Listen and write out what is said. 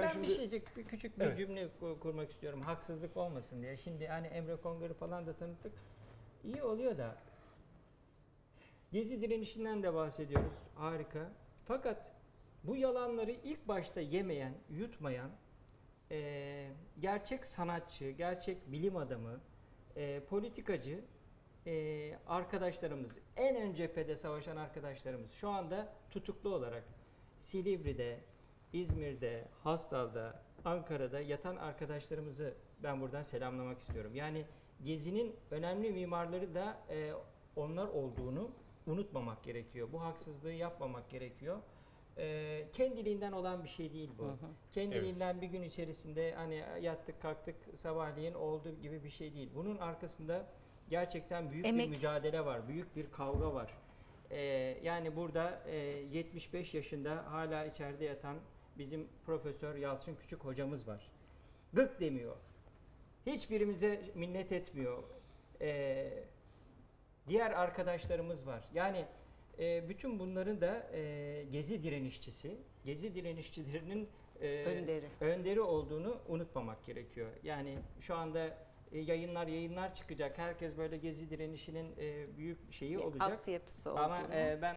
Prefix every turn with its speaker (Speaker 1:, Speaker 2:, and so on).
Speaker 1: Ben
Speaker 2: Ben,
Speaker 1: şimdi-
Speaker 2: bir şeycik, bir küçük bir
Speaker 1: Evet.
Speaker 2: cümle ku- kurmak istiyorum. Haksızlık olmasın diye. Şimdi hani Emre Kongar'ı falan da tanıttık. İyi oluyor da Gezi direnişinden de bahsediyoruz. Harika. Fakat bu yalanları ilk başta yemeyen, yutmayan eee, gerçek sanatçı, gerçek bilim adamı, eee, politikacı eee, arkadaşlarımız, en ön cephede savaşan arkadaşlarımız şu anda tutuklu olarak Silivri'de, İzmir'de, Hastal'da, Ankara'da yatan arkadaşlarımızı ben buradan selamlamak istiyorum. Yani Gezi'nin önemli mimarları da eee, onlar olduğunu unutmamak gerekiyor. Bu haksızlığı yapmamak gerekiyor. Eee, kendiliğinden olan bir şey değil bu. Kendiliğinden bir gün içerisinde hani yattık kalktık sabahleyin oldu gibi bir şey değil. Bunun arkasında gerçekten büyük
Speaker 3: Emek.
Speaker 2: bir mücadele var, büyük bir kavga var. Ee, yani burada e, 75 yaşında hala içeride yatan bizim Profesör Yalçın Küçük hocamız var. Gık demiyor. Hiçbirimize minnet etmiyor. Ee, diğer arkadaşlarımız var. Yani e, bütün bunların da e, gezi direnişçisi, gezi direnişçilerinin e,
Speaker 3: Önderi.
Speaker 2: önderi olduğunu unutmamak gerekiyor. Yani şu anda e, yayınlar yayınlar çıkacak. Herkes böyle gezi direnişinin e, büyük şeyi olacak.
Speaker 3: Altyapısı
Speaker 2: Ama
Speaker 3: olduğunu.
Speaker 2: e, ben